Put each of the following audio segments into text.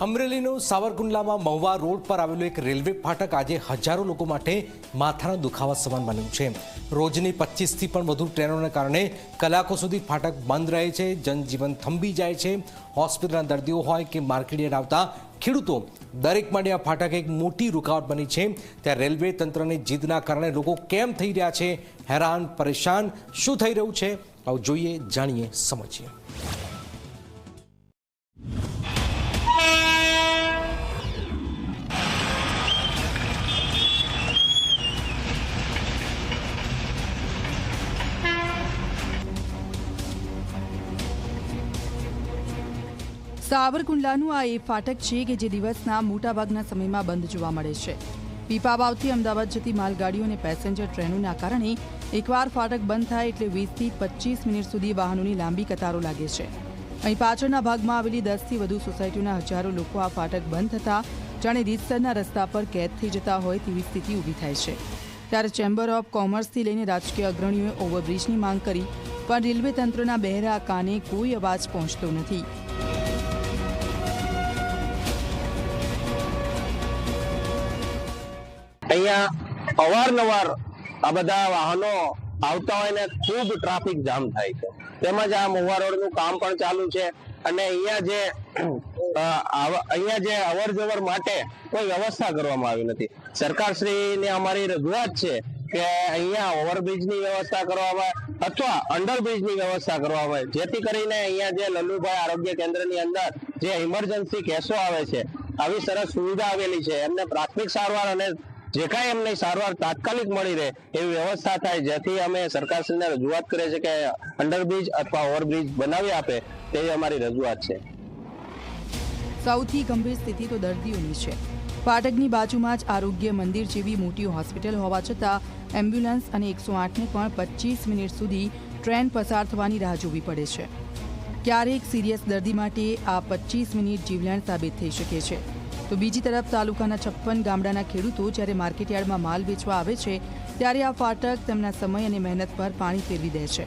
અમરેલીનું સાવરકુંડલામાં Mahuva road પર આવેલું એક રેલવે ફાટક આજે હજારો લોકો માટે માથાના દુખાવા સમાન બન્યું છે. રોજની પચીસથી પણ વધુ ટ્રેનોને કારણે કલાકો સુધી ફાટક બંધ રહે છે, જનજીવન થંભી જાય છે. હોસ્પિટલના દર્દીઓ હોય કે માર્કેટિયર આવતા ખેડૂતો, દરેક માટે આ ફાટક એક મોટી રૂકાવટ બની છે. ત્યાં રેલવે તંત્રની જીદના કારણે લોકો કેમ થઈ રહ્યા છે? હેરાન, પરેશાન, શું થઈ રહ્યું છે? આવું જોઈએ, જાણીએ, સમજીએ. સાવરકુંડલાનું આ એ ફાટક છે કે જે દિવસના મોટાભાગના સમયમાં બંધ જોવા મળે છે. પીપાવાવથી અમદાવાદ જતી માલગાડીઓ અને પેસેન્જર ટ્રેનોના કારણે એકવાર ફાટક બંધ થાય એટલે વીસથી પચીસ મિનિટ સુધી વાહનોની લાંબી કતારો લાગે છે. અહીં પાછળના ભાગમાં આવેલી દસથી વધુ સોસાયટીઓના હજારો લોકો આ ફાટક બંધ થતાં જાણે રીતસરના રસ્તા પર કેદ થઈ જતા હોય તેવી સ્થિતિ ઊભી થાય છે. ત્યારે ચેમ્બર ઓફ કોમર્સથી લઈને રાજકીય અગ્રણીઓએ ઓવરબ્રિજની માંગ કરી, પણ રેલવે તંત્રના બહેરા કાને કોઈ અવાજ પહોંચતો નથી. અહીંયા અવારનવાર આ બધા વાહનો આવતા હોય ને ખૂબ ટ્રાફિક જામ થાય છે. તેમજ આ મહુવા રોડનું કામ પણ ચાલુ છે અને અહીંયા જે અહીંયા જે અવર જવર માટે કોઈ વ્યવસ્થા કરવામાં આવી નથી. સરકારશ્રીને અમારી રજૂઆત છે કે અહીંયા ઓવરબ્રિજની વ્યવસ્થા કરવામાં અથવા અંડરબ્રિજની વ્યવસ્થા કરવામાં આવે. જેથી કરીને અહીંયા જે લલ્લુભાઈ આરોગ્ય કેન્દ્રની અંદર જે ઇમરજન્સી કેસો આવે છે, આવી સરસ સુવિધા આવેલી છે. એમને પ્રાથમિક સારવાર અને જે કાંઈ એમને સારવાર તાત્કાલિક મળી રહે એવી વ્યવસ્થા થાય જેથી અમે સરકારશ્રીને રજૂઆત કરીએ છીએ કે અંડરબ્રિજ અથવા ઓવરબ્રિજ બનાવી આપે તેવી અમારી રજૂઆત છે. સૌથી ગંભીર સ્થિતિ તો દર્દીઓની છે. ફાટકની બાજુમાં જ આરોગ્ય મંદિર જેવી મોટી હોસ્પિટલ હોવા છતાં એમ્બ્યુલન્સ અને એકસો આઠને પણ પચીસ મિનિટ સુધી ટ્રેન પસાર થવાની રાહ જોવી પડે છે. ક્યારેક સિરિયસ દર્દી માટે આ પચીસ મિનિટ જીવલેણ સાબિત થઈ શકે છે. તો બીજી તરફ તાલુકાના છપ્પન ગામડાના ખેડૂતો જ્યારે માર્કેટયાર્ડમાં માલ વેચવા આવે છે, ત્યારે આ ફાટક તેમના સમય અને મહેનત પર પાણી ફેરવી દે છે.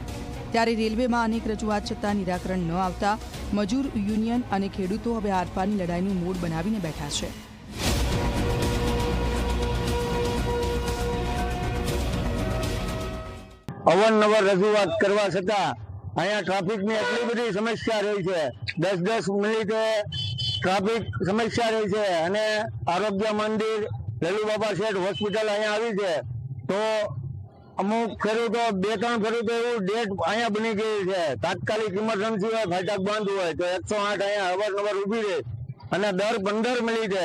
ત્યારે રેલવેમાં અનેક રજૂઆત છતાં નિરાકરણ ન આવતા, મજૂર યુનિયન અને ખેડૂતો હવે આરપારની લડાઈનું મૂળ બનાવીને બેઠા છે. અવારનવાર રજૂઆત કરવા છતાં અહીંયા ટ્રાફિકની એટલી બધી સમસ્યા રહી છે. દસ દસ મિનિટે ટ્રાફિક સમસ્યા રહી છે અને આરોગ્ય મંદિર લલુબાબા શેઠ હોસ્પિટલ અહીંયા આવી છે. તો અમુક ખેડૂતો બે, ત્રણ ખેડૂતો એવું ડેટ અહીંયા બની ગઈ છે. તાત્કાલિક ઇમરજન્સી હોય, ફાટક બંધ હોય, તો એકસો આઠ અહીંયા અવારનવાર ઊભી રહે અને દર પંદર મિનિટે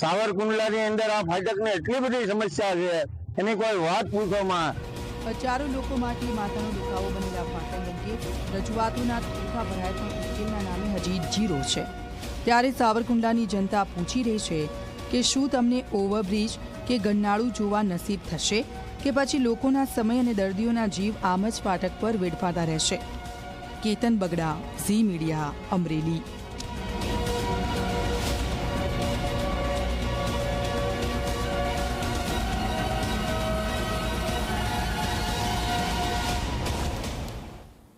સાવરકુંડલાની અંદર આ ફાટકની એટલી બધી સમસ્યા છે. એની કોઈ વાત પૂછવામાં હજારો લોકો માટે માથાનો દુખાવો બનેલા ફાટક અંગે રજૂઆતોના ટૂંકા ભરાય પણ ઉકેલના નામે હજી જીરો છે. ત્યારે સાવરકુંડલાની જનતા પૂછી રહી છે કે શું તમને ઓવરબ્રિજ કે ગન્નાળું જોવા નસીબ થશે કે પછી લોકોના સમય અને દર્દીઓના જીવ આમ જ ફાટક પર વેડફાતા રહેશે? Ketan Bagda, Zee Media, Amreli.